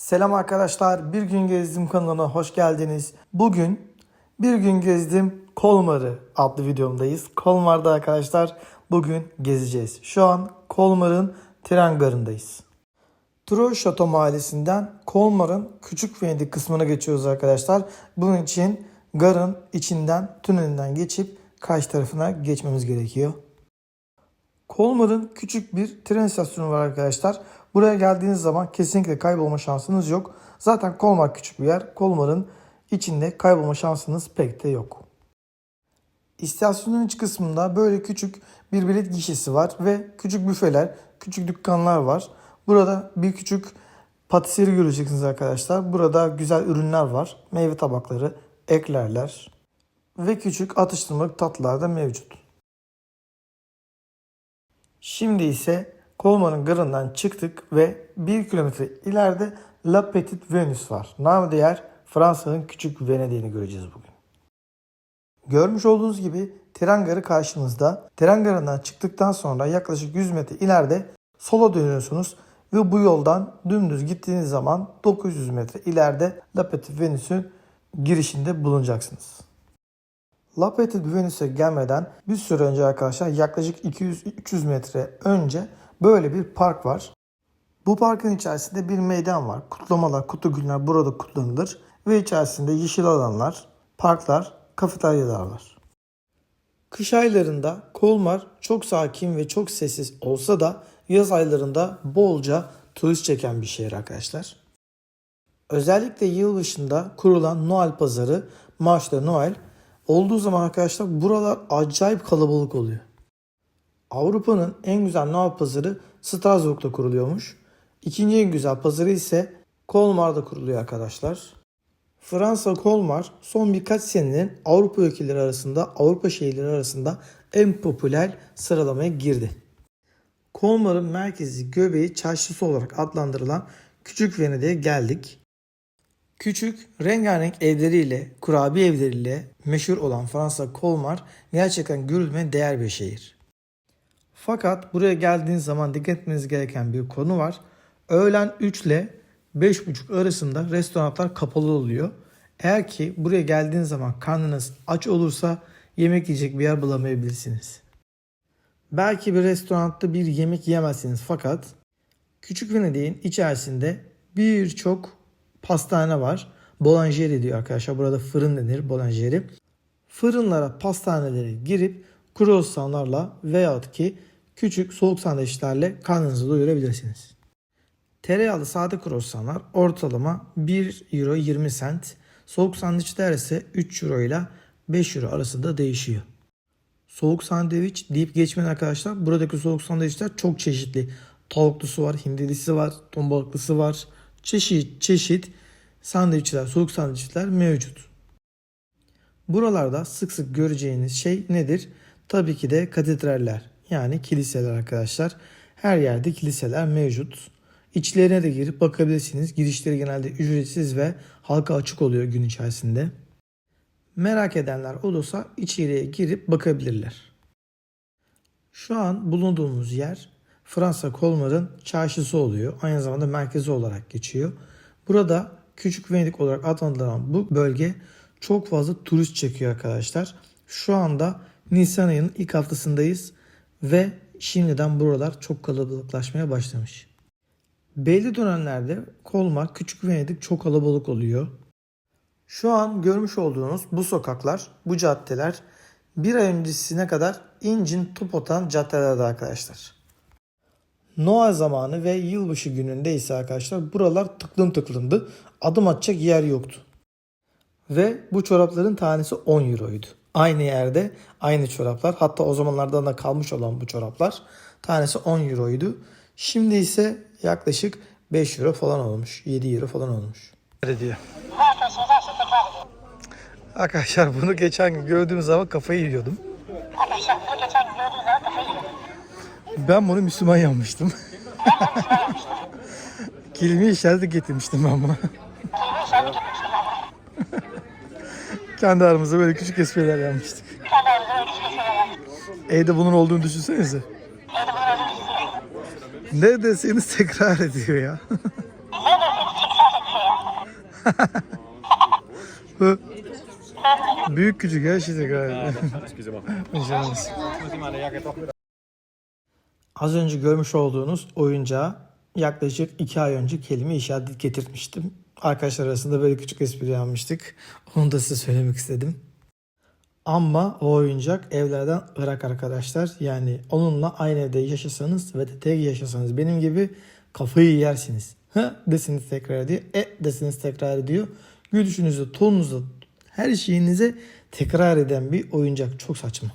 Selam arkadaşlar. Bir gün gezdim kanalına hoş geldiniz. Bugün bir gün gezdim Kolmar'ı adlı videomdayız. Kolmar'da arkadaşlar bugün gezeceğiz. Şu an Kolmar'ın tren garındayız. Troy Şato mahallesinden Kolmar'ın Küçük Venedik kısmına geçiyoruz arkadaşlar. Bunun için garın içinden tünelinden geçip karşı tarafına geçmemiz gerekiyor. Kolmar'ın küçük bir tren istasyonu var arkadaşlar. Buraya geldiğiniz zaman kesinlikle kaybolma şansınız yok. Zaten Kolmar küçük bir yer. Kolmar'ın içinde kaybolma şansınız pek de yok. İstasyonun iç kısmında böyle küçük bir bilet gişesi var ve küçük büfeler, küçük dükkanlar var. Burada bir küçük patiseri göreceksiniz arkadaşlar. Burada güzel ürünler var. Meyve tabakları, eklerler ve küçük atıştırmalık tatlılar da mevcut. Şimdi ise Kolmar'ın garından çıktık ve 1 kilometre ileride La Petite Venus var. Namı diğer Fransa'nın küçük Venedik'ini göreceğiz bugün. Görmüş olduğunuz gibi tren garı karşımızda. Tren garından çıktıktan sonra yaklaşık 100 metre ileride sola dönüyorsunuz ve bu yoldan dümdüz gittiğiniz zaman 900 metre ileride La Petite Venus'un girişinde bulunacaksınız. La Petite Venus'e gelmeden bir süre önce arkadaşlar yaklaşık 200-300 metre önce böyle bir park var. Bu parkın içerisinde bir meydan var. Kutlamalar, kutu günler burada kutlanılır ve içerisinde yeşil alanlar, parklar, kafeteryalar var. Kış aylarında Kolmar çok sakin ve çok sessiz olsa da yaz aylarında bolca turist çeken bir şehir arkadaşlar. Özellikle yılbaşında kurulan Noel pazarı, de Noel olduğu zaman arkadaşlar buralar acayip kalabalık oluyor. Avrupa'nın en güzel Noel pazarı Strasbourg'da kuruluyormuş. İkinci en güzel pazarı ise Kolmar'da kuruluyor arkadaşlar. Fransa Kolmar son birkaç senenin Avrupa ülkeleri arasında, Avrupa şehirleri arasında en popüler sıralamaya girdi. Kolmar'ın merkezi göbeği çarşısı olarak adlandırılan Küçük Venedik'e geldik. Küçük, rengarenk evleriyle, kurabiye evleriyle meşhur olan Fransa Kolmar gerçekten görülmeye değer bir şehir. Fakat buraya geldiğiniz zaman dikkat etmeniz gereken bir konu var. Öğlen 3 ile 5.30 arasında restoranlar kapalı oluyor. Eğer ki buraya geldiğiniz zaman karnınız aç olursa yemek yiyecek bir yer bulamayabilirsiniz. Belki bir restoranda bir yemek yiyemezsiniz fakat Küçük Venedik'in içerisinde birçok pastane var. Bolangeri diyor arkadaşlar. Burada fırın denir bolangeri. Fırınlara, pastanelere girip kruvasanlarla veyahut ki küçük soğuk sandviçlerle karnınızı doyurabilirsiniz. Tereyağlı sade kruvasanlar ortalama 1 euro 20 cent. Soğuk sandviçler ise 3 euro ile 5 euro arasında değişiyor. Soğuk sandviç deyip geçmeyin arkadaşlar. Buradaki soğuk sandviçler çok çeşitli. Tavuklusu var, hindilisi var, ton balıklısı var. Çeşit çeşit sandviçler, soğuk sandviçler mevcut. Buralarda sık sık göreceğiniz şey nedir? Tabii ki de katedraller yani kiliseler arkadaşlar. Her yerde kiliseler mevcut. İçlerine de girip bakabilirsiniz. Girişleri genelde ücretsiz ve halka açık oluyor gün içerisinde. Merak edenler olursa içeriye girip bakabilirler. Şu an bulunduğumuz yer Fransa Kolmar'ın çarşısı oluyor. Aynı zamanda merkezi olarak geçiyor. Burada Küçük Venedik olarak adlandırılan bu bölge çok fazla turist çekiyor arkadaşlar. Şu anda Nisan ayının ilk haftasındayız ve şimdiden buralar çok kalabalıklaşmaya başlamış. Belli dönemlerde Kolmar, Küçük Venedik çok kalabalık oluyor. Şu an görmüş olduğunuz bu sokaklar, bu caddeler bir ay öncesine kadar incin top atan caddelerde arkadaşlar. Noel zamanı ve yılbaşı gününde ise arkadaşlar buralar tıklım tıklımdı. Adım atacak yer yoktu. Ve bu çorapların tanesi 10 euroydu. Aynı yerde aynı çoraplar hatta o zamanlardan da kalmış olan bu çoraplar tanesi 10 euroydu. Şimdi ise yaklaşık 5 euro falan olmuş. 7 euro falan olmuş. Diyor. Arkadaşlar bunu geçen gün gördüğüm zaman kafayı yiyordum. Ben bunu Müslüman yanmıştım. Kelime işareti getirmiştim ben buna. Kendi aramızda böyle küçük espriler yapmıştık. Evde bunun olduğunu düşünsenize. Ne deseniz tekrar ediyor ya. Büyük küçük her şeyde galiba. İnşallah. Az önce görmüş olduğunuz oyuncağı yaklaşık 2 ay önce kelime işaret getirtmiştim. Arkadaşlar arasında böyle küçük espri yapmıştık. Onu da size söylemek istedim. Ama o oyuncak evlerden ırak arkadaşlar. Yani onunla aynı evde yaşasanız ve de tek yaşasanız benim gibi kafayı yersiniz. Hı desiniz tekrar ediyor. E desiniz tekrar ediyor. Gülüşünüzü, tonunuzu, her şeyinize tekrar eden bir oyuncak. Çok saçma.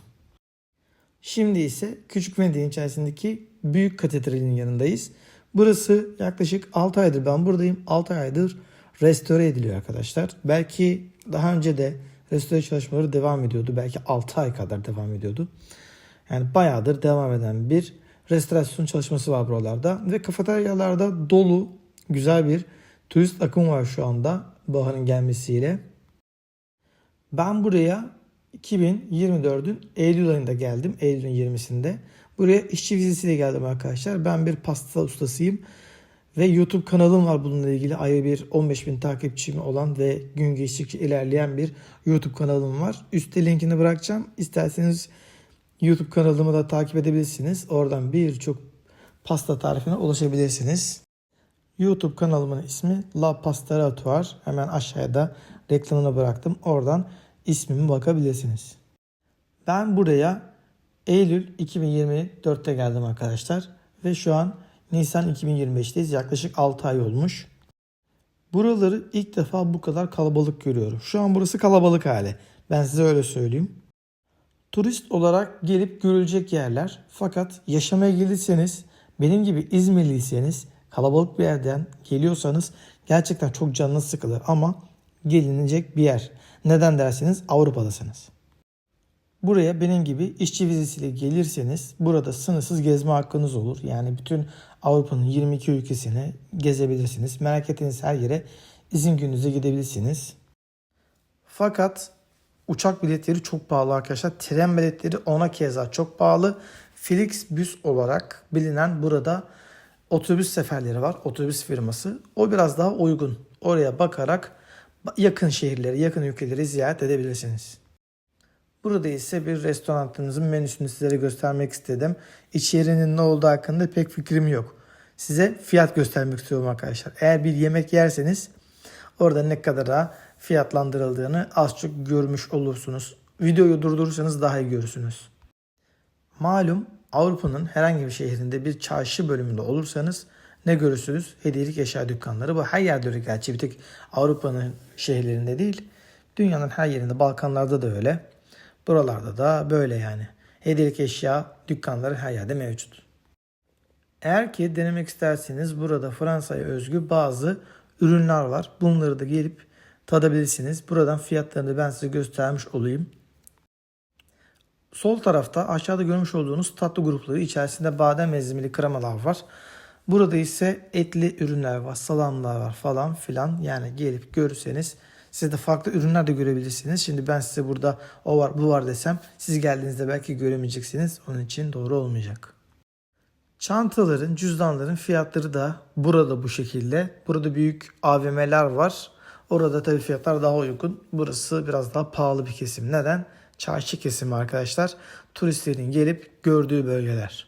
Şimdi ise Küçük Venedik'in içerisindeki Büyük Katedral'in yanındayız. Burası yaklaşık 6 aydır ben buradayım. 6 aydır restore ediliyor arkadaşlar. Belki daha önce de restore çalışmaları devam ediyordu. Belki 6 ay kadar devam ediyordu. Yani bayağıdır devam eden bir restorasyon çalışması var buralarda. Ve kafeteryalarda dolu güzel bir turist akım var şu anda baharın gelmesiyle. Ben buraya 2024'ün Eylül ayında geldim. Eylül'ün 20'sinde. Buraya işçi vizesiyle geldim arkadaşlar. Ben bir pasta ustasıyım. Ve YouTube kanalım var bununla ilgili. Ayrı bir 15 bin takipçim olan ve gün geçtikçe ilerleyen bir YouTube kanalım var. Üstte linkini bırakacağım. İsterseniz YouTube kanalımı da takip edebilirsiniz. Oradan birçok pasta tarifine ulaşabilirsiniz. YouTube kanalımın ismi La Pasteratoire. Hemen aşağıda reklamını bıraktım. Oradan ismimi bakabilirsiniz. Ben buraya Eylül 2024'te geldim arkadaşlar. Ve şu an Nisan 2025'teyiz. Yaklaşık 6 ay olmuş. Buraları ilk defa bu kadar kalabalık görüyorum. Şu an burası kalabalık hali. Ben size öyle söyleyeyim. Turist olarak gelip görülecek yerler. Fakat yaşamaya gelirseniz, benim gibi İzmirliyseniz, kalabalık bir yerden geliyorsanız gerçekten çok canınız sıkılır ama gelinecek bir yer. Neden derseniz Avrupa'dasınız. Buraya benim gibi işçi vizesiyle gelirseniz burada sınırsız gezme hakkınız olur. Yani bütün Avrupa'nın 22 ülkesini gezebilirsiniz. Merak ettiğiniz her yere izin gününüzde gidebilirsiniz. Fakat uçak biletleri çok pahalı arkadaşlar. Tren biletleri ona keza çok pahalı. Flixbus olarak bilinen burada otobüs seferleri var. Otobüs firması. O biraz daha uygun. Oraya bakarak yakın şehirleri, yakın ülkeleri ziyaret edebilirsiniz. Burada ise bir restoranınızın menüsünü sizlere göstermek istedim. İçeriğinin ne olduğu hakkında pek fikrim yok. Size fiyat göstermek istiyorum arkadaşlar. Eğer bir yemek yerseniz orada ne kadar fiyatlandırıldığını az çok görmüş olursunuz. Videoyu durdurursanız daha iyi görürsünüz. Malum Avrupa'nın herhangi bir şehrinde bir çarşı bölümünde olursanız ne görürsünüz? Hediyelik eşya dükkanları. Bu her yerde öyle gerçi bir tek Avrupa'nın şehirlerinde değil. Dünyanın her yerinde Balkanlarda da öyle. Buralarda da böyle yani. Hediyelik eşya dükkanları her yerde mevcut. Eğer ki denemek isterseniz burada Fransa'ya özgü bazı ürünler var. Bunları da gelip tadabilirsiniz. Buradan fiyatlarını ben size göstermiş olayım. Sol tarafta aşağıda görmüş olduğunuz tatlı grupları içerisinde badem ezmeli kremalar var. Burada ise etli ürünler var, salamlar var falan filan. Yani gelip görürseniz siz de farklı ürünler de görebilirsiniz. Şimdi ben size burada o var bu var desem siz geldiğinizde belki göremeyeceksiniz. Onun için doğru olmayacak. Çantaların, cüzdanların fiyatları da burada bu şekilde. Burada büyük AVM'ler var. Orada tabii fiyatlar daha uygun. Burası biraz daha pahalı bir kesim. Neden? Çarşı kesimi arkadaşlar. Turistlerin gelip gördüğü bölgeler.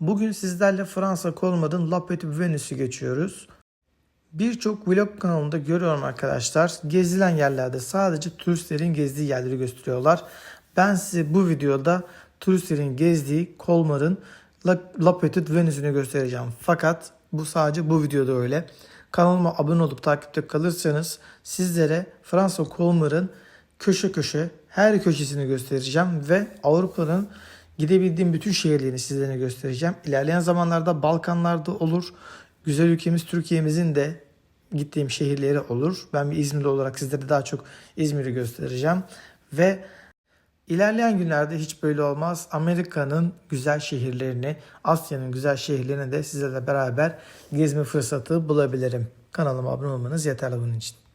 Bugün sizlerle Fransa Colmart'ın La Petite Venüs'ü geçiyoruz. Birçok vlog kanalında görüyorum arkadaşlar. Gezilen yerlerde sadece turistlerin gezdiği yerleri gösteriyorlar. Ben size bu videoda turistlerin gezdiği Colmart'ın La, La Petite Venüs'ünü göstereceğim. Fakat bu sadece bu videoda öyle. Kanalıma abone olup takipte kalırsanız sizlere Fransa Colmart'ın köşe köşe her köşesini göstereceğim ve Avrupa'nın gidebildiğim bütün şehirlerini sizlere göstereceğim. İlerleyen zamanlarda Balkanlarda olur. Güzel ülkemiz Türkiye'mizin de gittiğim şehirleri olur. Ben bir İzmirli olarak sizlere daha çok İzmir'i göstereceğim. Ve ilerleyen günlerde hiç böyle olmaz. Amerika'nın güzel şehirlerini, Asya'nın güzel şehirlerini de sizlerle beraber gezme fırsatı bulabilirim. Kanalıma abone olmanız yeterli bunun için.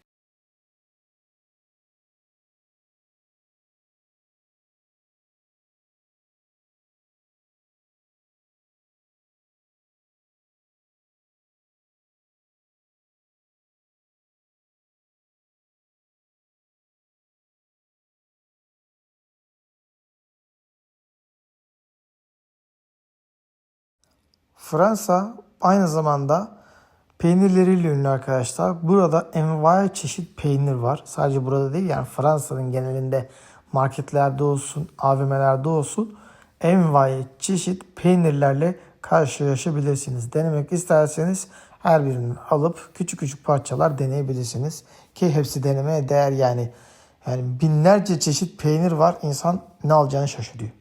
Fransa aynı zamanda peynirleriyle ünlü arkadaşlar. Burada envai çeşit peynir var. Sadece burada değil yani Fransa'nın genelinde marketlerde olsun, AVM'lerde olsun envai çeşit peynirlerle karşılaşabilirsiniz. Denemek isterseniz her birini alıp küçük küçük parçalar deneyebilirsiniz. Ki hepsi denemeye değer yani. Yani binlerce çeşit peynir var. İnsan ne alacağını şaşırıyor.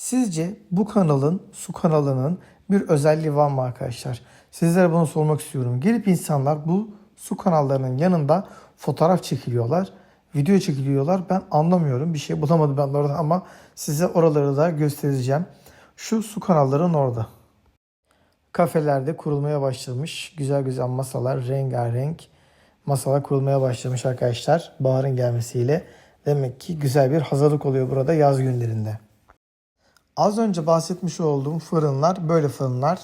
Sizce bu kanalın, su kanalının bir özelliği var mı arkadaşlar? Sizlere bunu sormak istiyorum. Gelip insanlar bu su kanallarının yanında fotoğraf çekiliyorlar, video çekiliyorlar. Ben anlamıyorum. Bir şey bulamadım ben orada ama size oraları da göstereceğim. Şu su kanalların orada. Kafelerde kurulmaya başlamış. Güzel güzel masalar, rengarenk masalar kurulmaya başlamış arkadaşlar. Baharın gelmesiyle. Demek ki güzel bir hazırlık oluyor burada yaz günlerinde. Az önce bahsetmiş olduğum fırınlar böyle fırınlar.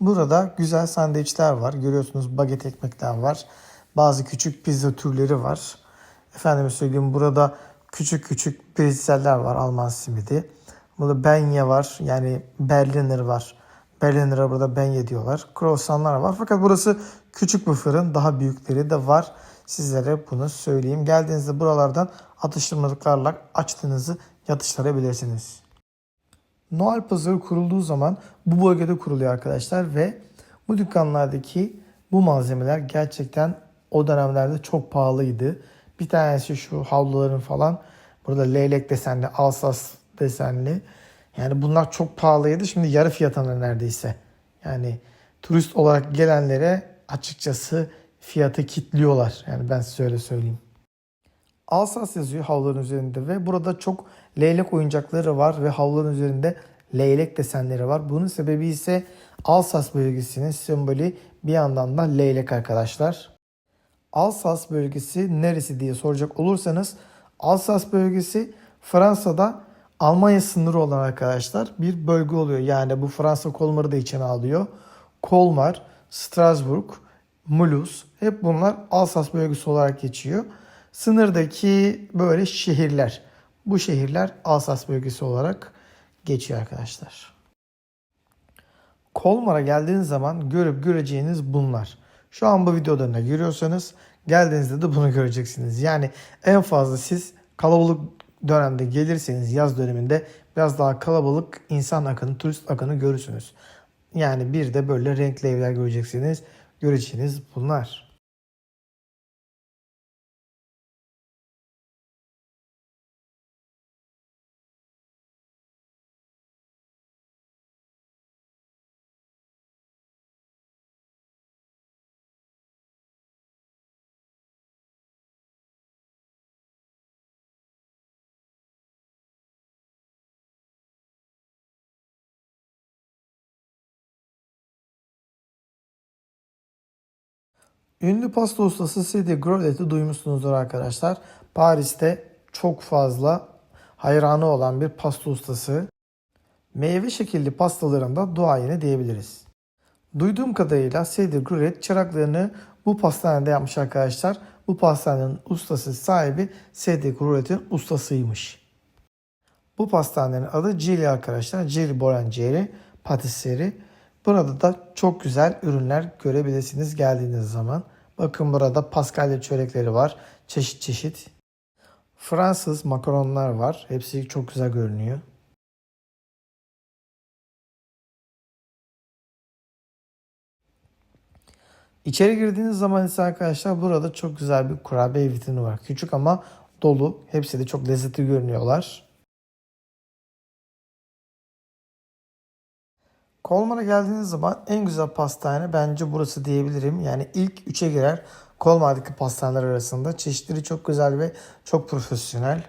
Burada güzel sandviçler var. Görüyorsunuz baget ekmekler var. Bazı küçük pizza türleri var. Efendime söyleyeyim burada küçük küçük pretzeller var Alman simidi. Burada benye var. Yani Berliner var. Berliner'a burada benye diyorlar. Croissantlar var. Fakat burası küçük bir fırın. Daha büyükleri de var. Sizlere bunu söyleyeyim. Geldiğinizde buralardan atıştırmalıklarla açtığınızı yatıştırabilirsiniz. Noel pazarı kurulduğu zaman bu bölgede kuruluyor arkadaşlar ve bu dükkanlardaki bu malzemeler gerçekten o dönemlerde çok pahalıydı. Bir tanesi şu havluların falan burada leylek desenli, alsas desenli. Yani bunlar çok pahalıydı. Şimdi yarı fiyatına neredeyse. Yani turist olarak gelenlere açıkçası fiyatı kitliyorlar. Yani ben size öyle söyleyeyim. Alsas yazıyor havluların üzerinde ve burada çok leylek oyuncakları var ve havluların üzerinde leylek desenleri var. Bunun sebebi ise Alsas bölgesinin sembolü bir yandan da leylek arkadaşlar. Alsas bölgesi neresi diye soracak olursanız Alsas bölgesi Fransa'da Almanya sınırı olan arkadaşlar bir bölge oluyor. Yani bu Fransa Kolmar'ı da içine alıyor. Kolmar, Strasbourg, Mulhouse hep bunlar Alsas bölgesi olarak geçiyor. Sınırdaki böyle şehirler. Bu şehirler Alsas bölgesi olarak geçiyor arkadaşlar. Kolmar'a geldiğiniz zaman görüp göreceğiniz bunlar. Şu an bu videolarına görüyorsanız geldiğinizde de bunu göreceksiniz. Yani en fazla siz kalabalık dönemde gelirseniz yaz döneminde biraz daha kalabalık insan akını, turist akını görürsünüz. Yani bir de böyle renkli evler göreceksiniz. Göreceğiniz bunlar. Ünlü pasta ustası Cedi Grolet'i duymuşsunuzdur arkadaşlar. Paris'te çok fazla hayranı olan bir pasta ustası. Meyve şekilli pastalarında duayeni diyebiliriz. Duyduğum kadarıyla Cedi Grolet çıraklarını bu pastanede yapmış arkadaşlar. Bu pastanenin ustası sahibi Cedi Grolet'in ustasıymış. Bu pastanenin adı Cili arkadaşlar. Cili Boulangerie Patisserie. Burada da çok güzel ürünler görebilirsiniz geldiğiniz zaman. Bakın burada paskalya çörekleri var. Çeşit çeşit. Fransız makaronlar var. Hepsi çok güzel görünüyor. İçeri girdiğiniz zaman ise arkadaşlar burada çok güzel bir kurabiye vitrini var. Küçük ama dolu. Hepsi de çok lezzetli görünüyorlar. Kolmar'a geldiğiniz zaman en güzel pastane bence burası diyebilirim. Yani ilk üçe girer Kolmar'daki pastaneler arasında. Çeşitleri çok güzel ve çok profesyonel.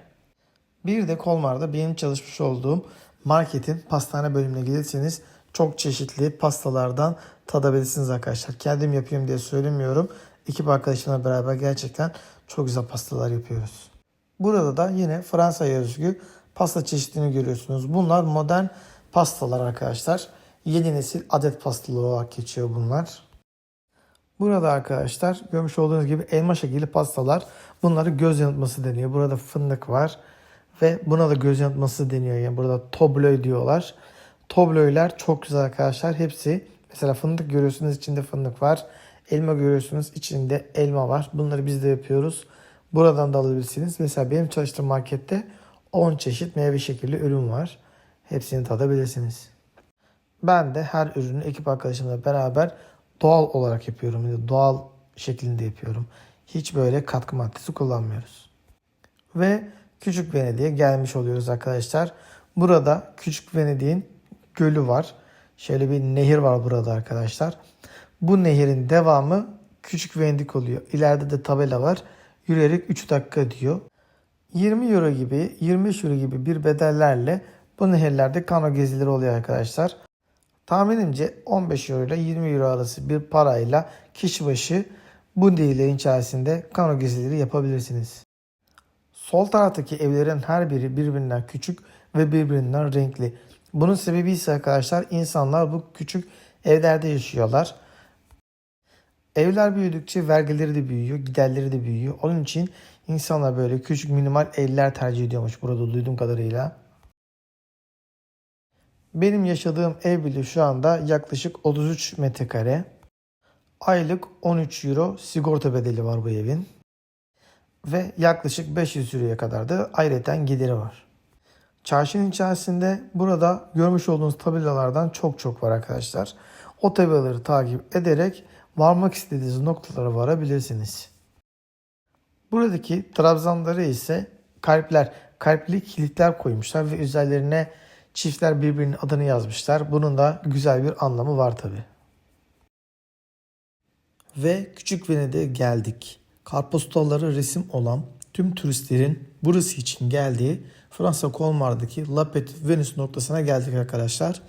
Bir de Kolmar'da benim çalışmış olduğum marketin pastane bölümüne gelirseniz çok çeşitli pastalardan tadabilirsiniz arkadaşlar. Kendim yapayım diye söylemiyorum. Ekip arkadaşımla beraber gerçekten çok güzel pastalar yapıyoruz. Burada da yine Fransa'ya özgü pasta çeşitlerini görüyorsunuz. Bunlar modern pastalar arkadaşlar. Yeni nesil adet pastaları olarak geçiyor bunlar. Burada arkadaşlar görmüş olduğunuz gibi elma şekilli pastalar. Bunları göz yanıltması deniyor. Burada fındık var Ve buna da göz yanıltması deniyor. Yani burada tobloy diyorlar. Tobloylar çok güzel arkadaşlar. Hepsi mesela fındık görüyorsunuz içinde fındık var. Elma görüyorsunuz içinde elma var. Bunları biz de yapıyoruz. Buradan da alabilirsiniz. Mesela benim çalıştığım markette 10 çeşit meyve şekilli ürün var. Hepsini tadabilirsiniz. Ben de her ürünü ekip arkadaşımla beraber doğal olarak yapıyorum. Yani doğal şeklinde yapıyorum. Hiç böyle katkı maddesi kullanmıyoruz. Ve Küçük Venedik'e gelmiş oluyoruz arkadaşlar. Burada Küçük Venedik'in gölü var. Şöyle bir nehir var burada arkadaşlar. Bu nehirin devamı Küçük Venedik oluyor. İleride de tabela var. Yürüyerek 3 dakika diyor. 20 euro gibi 25 euro gibi bir bedellerle bu nehirlerde kano gezileri oluyor arkadaşlar. Tahminimce 15 euro ile 20 euro arası bir parayla kişi başı bu nehirlerin içerisinde kano gezileri yapabilirsiniz. Sol taraftaki evlerin her biri birbirinden küçük ve birbirinden renkli. Bunun sebebi ise arkadaşlar insanlar bu küçük evlerde yaşıyorlar. Evler büyüdükçe vergileri de büyüyor, giderleri de büyüyor. Onun için insanlar böyle küçük minimal evler tercih ediyormuş burada duyduğum kadarıyla. Benim yaşadığım ev bile şu anda yaklaşık 33 metrekare. Aylık 13 euro sigorta bedeli var bu evin. Ve yaklaşık 500 euroya kadar da ayrıca gideri var. Çarşının içerisinde burada görmüş olduğunuz tabelalardan çok çok var arkadaşlar. O tabelaları takip ederek varmak istediğiniz noktalara varabilirsiniz. Buradaki trabzanları ise kalpler, kalpli kilitler koymuşlar ve üzerlerine çiftler birbirinin adını yazmışlar. Bunun da güzel bir anlamı var tabi. Ve Küçük Venedik'e geldik. Kartpostalları resim olan tüm turistlerin burası için geldiği Fransa Kolmar'daki La Petite Venus noktasına geldik arkadaşlar.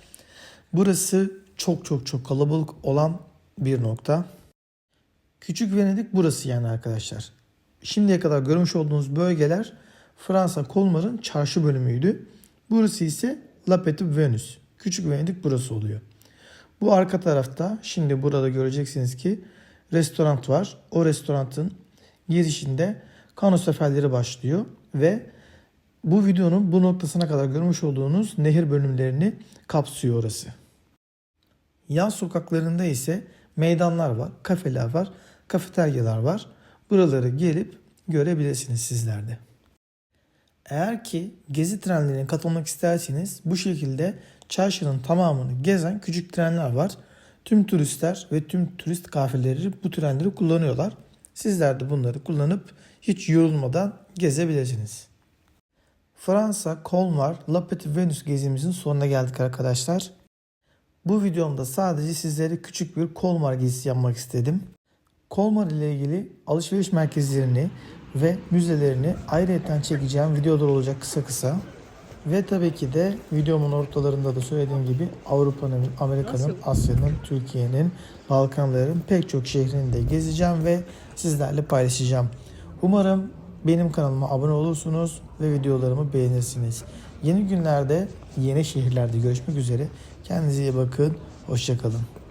Burası çok çok çok kalabalık olan bir nokta. Küçük Venedik burası yani arkadaşlar. Şimdiye kadar görmüş olduğunuz bölgeler Fransa Kolmar'ın çarşı bölümüydü. Burası ise La Petite Venus. Küçük Venedik burası oluyor. Bu arka tarafta şimdi burada göreceksiniz ki restoran var. O restoranın girişinde kano seferleri başlıyor ve bu videonun bu noktasına kadar görmüş olduğunuz nehir bölümlerini kapsıyor orası. Yan sokaklarında ise meydanlar var, kafeler var, kafeteryalar var. Buraları gelip görebilirsiniz sizler de. Eğer ki gezi trenlerine katılmak isterseniz bu şekilde çarşının tamamını gezen küçük trenler var. Tüm turistler ve tüm turist kafileleri bu trenleri kullanıyorlar. Sizler de bunları kullanıp hiç yorulmadan gezebilirsiniz. Fransa, Kolmar, La Petite Venus gezimizin sonuna geldik arkadaşlar. Bu videomda sadece sizlere küçük bir Kolmar gezisi yapmak istedim. Kolmar ile ilgili alışveriş merkezlerini ve müzelerini ayrıca çekeceğim videolar olacak kısa kısa. Ve tabii ki de videomun ortalarında da söylediğim gibi Avrupa'nın, Amerika'nın, Asya'nın, Türkiye'nin, Balkanların pek çok şehrini de gezeceğim ve sizlerle paylaşacağım. Umarım benim kanalıma abone olursunuz ve videolarımı beğenirsiniz. Yeni günlerde, yeni şehirlerde görüşmek üzere. Kendinize iyi bakın. Hoşçakalın.